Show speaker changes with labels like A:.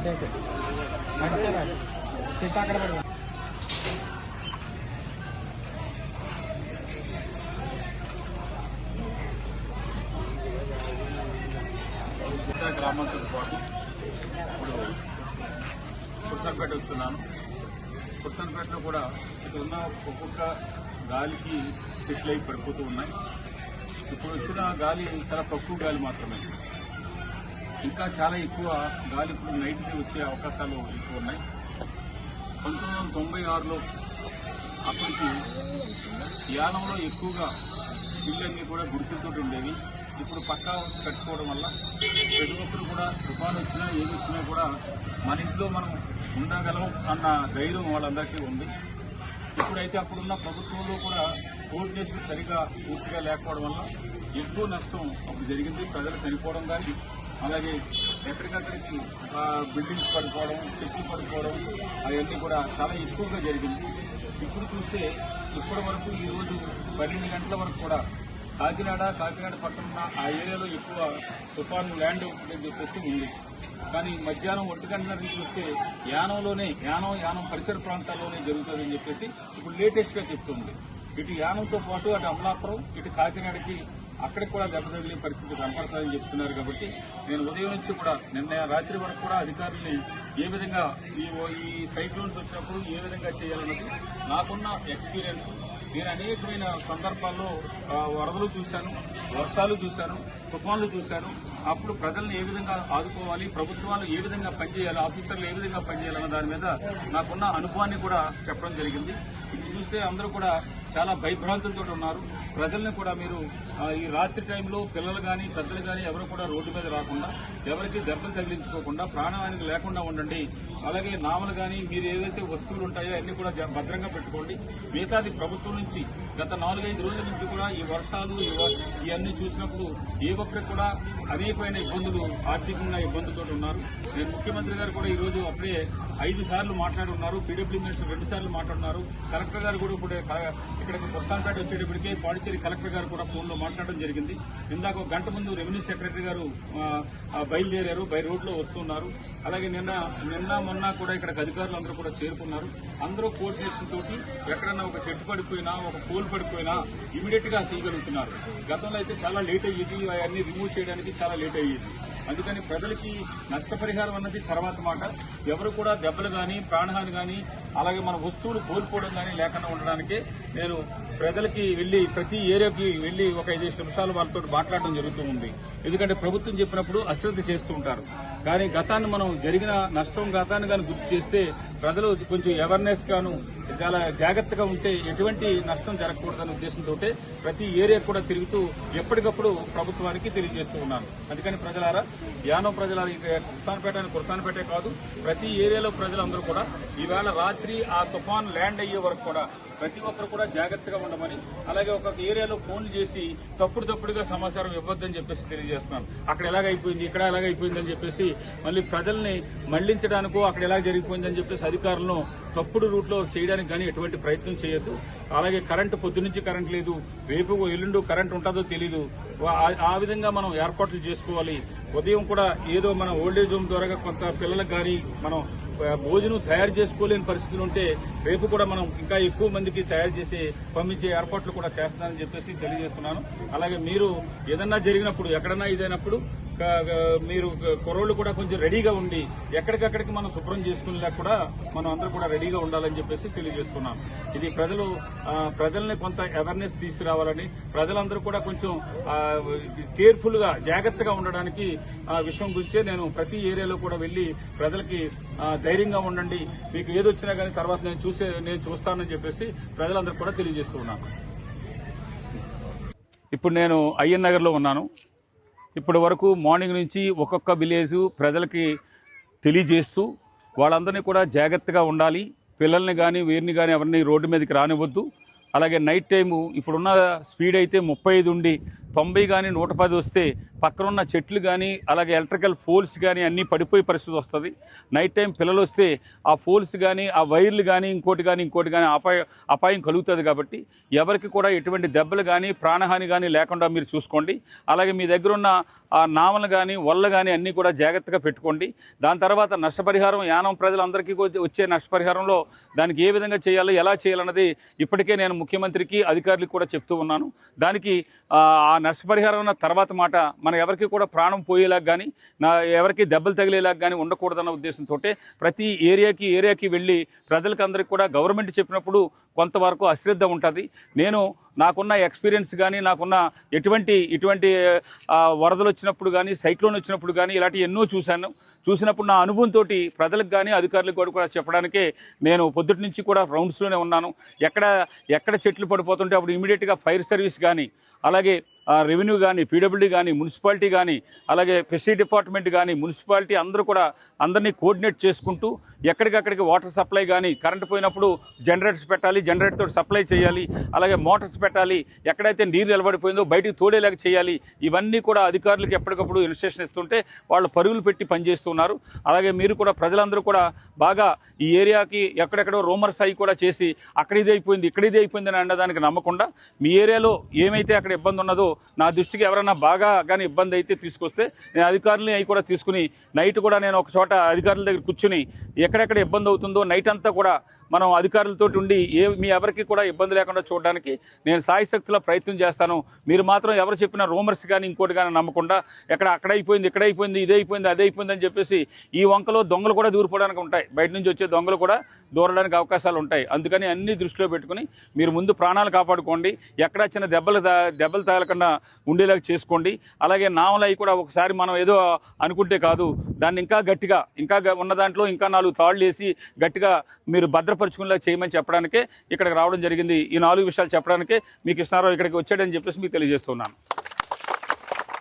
A: అదే అదే చెట్టు అక్కడ పడుతుంది
B: ఇతర గ్రామాలతో పాటు ఇప్పుడు కుర్సన్పేట వచ్చున్నాను కుర్సన్పేటలో కూడా ఇక్కడ ఉన్న ఒక్కొక్క గాలికి సెటిల్ అయి పడిపోతూ ఉన్నాయి. ఇప్పుడు వచ్చిన గాలి చాలా తక్కువ గాలి మాత్రమే. ఇంకా చాలా ఎక్కువ గాలి ఇప్పుడు నైట్కి వచ్చే అవకాశాలు ఎక్కువ ఉన్నాయి. పంతొమ్మిది వందల తొంభై ఆరులో అప్పటికి యానంలో ఎక్కువగా ఇళ్ళన్నీ కూడా గుడిసెలతో ఉండేవి. ఇప్పుడు పక్కా కట్టుకోవడం వల్ల ప్రతి ఒక్కరు కూడా తుఫాను వచ్చినా ఏది వచ్చినా కూడా మన ఇంట్లో మనం ఉండగలం అన్న ధైర్యం వాళ్ళందరికీ ఉంది. ఇప్పుడైతే అప్పుడున్న ప్రభుత్వంలో కూడా కోఆర్డినేషన్ సరిగా పూర్తిగా లేకపోవడం వల్ల ఎక్కువ నష్టం అప్పుడు జరిగింది. ప్రజలు చనిపోవడం కానీ అలాగే ఎక్కడికక్కడికి బిల్డింగ్స్ పడిపోవడం చెట్లు పడిపోవడం అవన్నీ కూడా చాలా ఎక్కువగా జరిగింది. ఇప్పుడు చూస్తే ఇప్పటి వరకు ఈరోజు పన్నెండు గంటల వరకు కూడా కాకినాడ కాకినాడ పట్టణ ఆ ఏరియాలో ఎక్కువ తుఫాను ల్యాండ్ అని చెప్పేసి ఉంది. కానీ మధ్యాహ్నం ఒంటి గంటలకి చూస్తే యానంలోనే యానం యానం పరిసర ప్రాంతాల్లోనే జరుగుతుందని చెప్పేసి ఇప్పుడు లేటెస్ట్గా చెప్తుంది. ఇటు యానంతో పాటు అటు అమలాపురం ఇటు కాకినాడకి అక్కడికి కూడా దెబ్బ తగిలే పరిస్థితి కనపడతాయని చెప్తున్నారు కాబట్టి నేను ఉదయం నుంచి కూడా నిన్న రాత్రి వరకు కూడా అధికారుల్ని ఏ విధంగా ఈ ఈ సైక్లోన్స్ వచ్చినప్పుడు ఏ విధంగా చేయాలన్నది నాకున్న ఎక్స్పీరియన్స్. నేను అనేకమైన సందర్భాల్లో వరదలు చూశాను వర్షాలు చూశాను తుఫాన్లు చూశాను. అప్పుడు ప్రజల్ని ఏ విధంగా ఆదుకోవాలి ప్రభుత్వాలు ఏ విధంగా పనిచేయాలి ఆఫీసర్లు ఏ విధంగా పనిచేయాలన్న దాని మీద నాకున్న అనుభవాన్ని కూడా చెప్పడం జరిగింది. చూస్తే అందరూ కూడా చాలా భయభ్రాంతులతో ఉన్నారు. ప్రజల్ని కూడా మీరు ఈ రాత్రి టైంలో పిల్లలు కానీ పెద్దలు కానీ ఎవరు కూడా రోడ్డు మీద రాకుండా ఎవరికి దెబ్బలు తగిలించుకోకుండా ప్రాణహానికి లేకుండా ఉండండి. అలాగే నామలు కానీ మీరు ఏదైతే వస్తువులు ఉంటాయో అన్ని కూడా జ- భద్రంగా పెట్టుకోండి. మిగతాది ప్రభుత్వం నుంచి గత నాలుగైదు రోజుల నుంచి కూడా ఈ వర్షాలు ఇవన్నీ చూసినప్పుడు ఏ ఒక్కరికి కూడా అనేకమైన ఇబ్బందులు ఆర్థికంగా ఇబ్బందులతో ఉన్నారు. నేను ముఖ్యమంత్రి గారు కూడా ఈ రోజు అప్పుడే ఐదు సార్లు మాట్లాడున్నారు పీడబ్ల్యూ మినిస్టర్ రెండు సార్లు మాట్లాడున్నారు కలెక్టర్ గారు కూడా ఇప్పుడు ఇక్కడికి పుస్తాన్పేట వచ్చేటప్పటికే పాడిచేరి కలెక్టర్ గారు కూడా ఫోన్లో మాట్లాడడం జరిగింది. ఇందాక ఒక గంట ముందు రెవెన్యూ సెక్రటరీ గారు బయలుదేరారు బై రోడ్లో వస్తున్నారు. అలాగే నిన్న నిన్న మొన్న కూడా ఇక్కడికి అధికారులు అందరూ కూడా చేరుకున్నారు. అందరూ కోఆర్డినేషన్ తోటి ఎక్కడన్నా ఒక చెట్టు పడిపోయినా ఒక పోల్ పడిపోయినా ఇమీడియట్గా తీయగలుగుతున్నారు. గతంలో అయితే చాలా లేట్ అయ్యేది అవన్నీ రిమూవ్ చేయడానికి చాలా లేట్ అయ్యేది. అందుకని ప్రజలకి నష్టపరిహారం అన్నది తర్వాత మాట. ఎవరు కూడా దెబ్బలు కానీ ప్రాణహాని కానీ అలాగే మన వస్తువులు కోల్పోవడం కానీ లేకుండా ఉండడానికి నేను ప్రజలకి వెళ్ళి ప్రతి ఏరియాకి వెళ్ళి ఒక ఐదు నిమిషాలు వాళ్ళతో మాట్లాడడం జరుగుతూ ఉంది. ఎందుకంటే ప్రభుత్వం చెప్పినప్పుడు అశ్రద్ధ చేస్తూ ఉంటారు. కానీ గతాన్ని మనం జరిగిన నష్టం గతాన్ని కానీ గుర్తు చేస్తే ప్రజలు కొంచెం అవేర్నెస్ గాను చాలా జాగ్రత్తగా ఉంటే ఎటువంటి నష్టం జరగకూడదనే ఉద్దేశంతో ప్రతి ఏరియా కూడా తిరుగుతూ ఎప్పటికప్పుడు ప్రభుత్వానికి తెలియజేస్తూ ఉన్నాను. అందుకని ప్రజలారా యానం ప్రజల కుర్తాన్పేట అని కుర్తాన్పేటే కాదు ప్రతి ఏరియాలో ప్రజలందరూ కూడా ఈవేళ రాత్రి ఆ తుఫాన్ ల్యాండ్ అయ్యే వరకు కూడా ప్రతి ఒక్కరు కూడా జాగ్రత్తగా ఉండమని అలాగే ఒక ఏరియాలో ఫోన్లు చేసి తప్పుడు తప్పుడుగా సమాచారం ఇవ్వద్దని చెప్పేసి తెలియజేస్తున్నాను. అక్కడ ఎలాగైపోయింది ఇక్కడ ఎలాగైపోయిందని చెప్పేసి మళ్ళీ ప్రజల్ని మళ్ళించడానికో అక్కడ ఎలా జరిగిపోయిందని చెప్పేసి అధికారులను తప్పుడు రూట్లో చేయడానికి కానీ ఎటువంటి ప్రయత్నం చేయొద్దు. అలాగే కరెంటు పొద్దు నుంచి కరెంట్ లేదు రేపు ఎల్లుండు కరెంట్ ఉంటుందో తెలీదు. ఆ- విధంగా మనం ఏర్పాట్లు చేసుకోవాలి. ఉదయం కూడా ఏదో మన ఓల్డేజ్ హోమ్ ద్వారా కొంత పిల్లలకు కానీ మనం భోజనం తయారు చేసుకోలేని పరిస్థితులు ఉంటే రేపు కూడా మనం ఇంకా ఎక్కువ మందికి తయారు చేసి పంపించే ఏర్పాట్లు కూడా చేస్తానని చెప్పేసి తెలియజేస్తున్నాను. అలాగే మీరు ఏదన్నా జరిగినప్పుడు ఎక్కడన్నా ఇదైనప్పుడు మీరు కుర్రోళ్ళు కూడా కొంచెం రెడీగా ఉండి ఎక్కడికక్కడికి మనం శుభ్రం చేసుకునేలా కూడా మనం అందరూ కూడా రెడీగా ఉండాలని చెప్పేసి తెలియజేస్తున్నాం. ఇది ప్రజలు ప్రజల్ని కొంత అవేర్నెస్ తీసుకురావాలని ప్రజలందరూ కూడా కొంచెం కేర్ఫుల్గా జాగ్రత్తగా ఉండడానికి ఆ విషయం గురించే నేను ప్రతి ఏరియాలో కూడా వెళ్ళి ప్రజలకి ధైర్యంగా ఉండండి. మీకు ఏదొచ్చినా కానీ తర్వాత నేను చూసే నేను చూస్తానని చెప్పేసి ప్రజలందరూ కూడా తెలియజేస్తున్నాను ఇప్పుడు నేను అయ్యన్ నగర్లో ఉన్నాను. ఇప్పటి వరకు మార్నింగ్ నుంచి ఒక్కొక్క విలేజ్ ప్రజలకి తెలియజేస్తూ వాళ్ళందరినీ కూడా జాగ్రత్తగా ఉండాలి. పిల్లల్ని కానీ వీరిని కానీ ఎవరిని రోడ్డు మీదకి రానివ్వద్దు. అలాగే నైట్ టైము ఇప్పుడున్న స్పీడ్ అయితే ముప్పై ఐదు ఉండి తొంభై కానీ నూట పది వస్తే పక్కనున్న చెట్లు కానీ అలాగే ఎలక్ట్రికల్ ఫోల్స్ కానీ అన్నీ పడిపోయే పరిస్థితి వస్తుంది. నైట్ టైం పిల్లలు వస్తే ఆ ఫోల్స్ కానీ ఆ వైర్లు కానీ ఇంకోటి కానీ ఇంకోటి కానీ అపాయం అపాయం కలుగుతుంది కాబట్టి ఎవరికి కూడా ఎటువంటి దెబ్బలు కానీ ప్రాణహాని కానీ లేకుండా మీరు చూసుకోండి. అలాగే మీ దగ్గర ఉన్న ఆ నామలు కానీ వల్ల కానీ అన్నీ కూడా జాగ్రత్తగా పెట్టుకోండి. దాని తర్వాత నష్టపరిహారం యానం ప్రజలందరికీ వచ్చే నష్టపరిహారంలో దానికి ఏ విధంగా చేయాలో ఎలా చేయాలన్నది ఇప్పటికే నేను ముఖ్యమంత్రికి అధికారులకు కూడా చెప్తూ ఉన్నాను. దానికి ఆ నష్టపరిహారం అన్న తర్వాత మాట మన ఎవరికి కూడా ప్రాణం పోయేలాగా కానీ నా ఎవరికి దెబ్బలు తగిలేలాగా కానీ ఉండకూడదన్న ఉద్దేశంతో ప్రతి ఏరియాకి ఏరియాకి వెళ్ళి ప్రజలకు అందరికీ కూడా గవర్నమెంట్ చెప్పినప్పుడు కొంతవరకు అశ్రద్ధ ఉంటుంది. నేను నాకున్న ఎక్స్పీరియన్స్ కానీ నాకున్న ఎటువంటి ఇటువంటి వరదలు వచ్చినప్పుడు కానీ సైక్లోన్ వచ్చినప్పుడు కానీ ఇలాంటివి ఎన్నో చూశాను. చూసినప్పుడు నా అనుభవంతో ప్రజలకు కానీ అధికారులకు కూడా కూడా చెప్పడానికే నేను పొద్దుటి నుంచి కూడా రౌండ్స్లోనే ఉన్నాను. ఎక్కడ ఎక్కడ చెట్లు పడిపోతుంటే అప్పుడు ఇమీడియట్గా ఫైర్ సర్వీస్ కానీ అలాగే రెవెన్యూ కానీ పీడబ్ల్యూడీ కానీ మున్సిపాలిటీ కానీ అలాగే ఫిషరీ డిపార్ట్మెంట్ కానీ మున్సిపాలిటీ అందరూ కూడా అందరినీ కోఆర్డినేట్ చేసుకుంటూ ఎక్కడికక్కడికి వాటర్ సప్లై కానీ కరెంట్ పోయినప్పుడు జనరేటర్స్ పెట్టాలి జనరేటర్తో సప్లై చేయాలి అలాగే మోటార్స్ పెట్టాలి ఎక్కడైతే నీరు నిలబడిపోయిందో బయటికి తోడేలాగా చేయాలి ఇవన్నీ కూడా అధికారులకు ఎప్పటికప్పుడు ఇన్స్ట్రక్షన్ ఇస్తుంటే వాళ్ళు పరుగులు పెట్టి పనిచేస్తున్నారు. అలాగే మీరు కూడా ప్రజలందరూ కూడా బాగా ఈ ఏరియాకి ఎక్కడెక్కడో రూమర్స్ అయి కూడా చేసి అక్కడ ఇది అయిపోయింది ఇక్కడ ఇది అయిపోయింది అని అనడానికి నమ్మకుండా మీ ఏరియాలో ఏమైతే అక్కడ ఇబ్బంది ఉన్నదో నా దృష్టికి ఎవరైనా బాగా కానీ ఇబ్బంది అయితే తీసుకొస్తే నేను అధికారులని అవి కూడా తీసుకుని నైట్ కూడా నేను ఒక చోట అధికారుల దగ్గర కూర్చుని ఎక్కడెక్కడ ఇబ్బంది అవుతుందో నైట్ అంతా కూడా మనం అధికారులతో ఉండి ఏ మీ ఎవరికి కూడా ఇబ్బంది లేకుండా చూడడానికి నేను సాయశక్తిలో ప్రయత్నం చేస్తాను. మీరు మాత్రం ఎవరు చెప్పిన రూమర్స్ కానీ ఇంకోటి కానీ నమ్మకుండా ఎక్కడ అక్కడ అయిపోయింది ఇక్కడ అయిపోయింది ఇది అయిపోయింది అదే అయిపోయింది అని చెప్పేసి ఈ వంకలో దొంగలు కూడా దూరిపోవడానికి ఉంటాయి. బయట నుంచి వచ్చే దొంగలు కూడా దూరడానికి అవకాశాలు ఉంటాయి. అందుకని అన్ని దృష్టిలో పెట్టుకుని మీరు ముందు ప్రాణాలు కాపాడుకోండి. ఎక్కడ చిన్న దెబ్బలు తా- దెబ్బలు తగలకుండా ఉండేలాగా చేసుకోండి. అలాగే నామలై కూడా ఒకసారి మనం ఏదో అనుకుంటే కాదు. దాన్ని ఇంకా గట్టిగా ఇంకా ఉన్న దాంట్లో ఇంకా నాలుగు తాళ్ళు వేసి గట్టిగా మీరు భద్రపరుచుకునేలా చేయమని చెప్పడానికే ఇక్కడికి రావడం జరిగింది. ఈ నాలుగు విషయాలు చెప్పడానికే మీకు ఇస్తున్నారో ఇక్కడికి వచ్చాడని చెప్పేసి మీకు తెలియజేస్తున్నాను.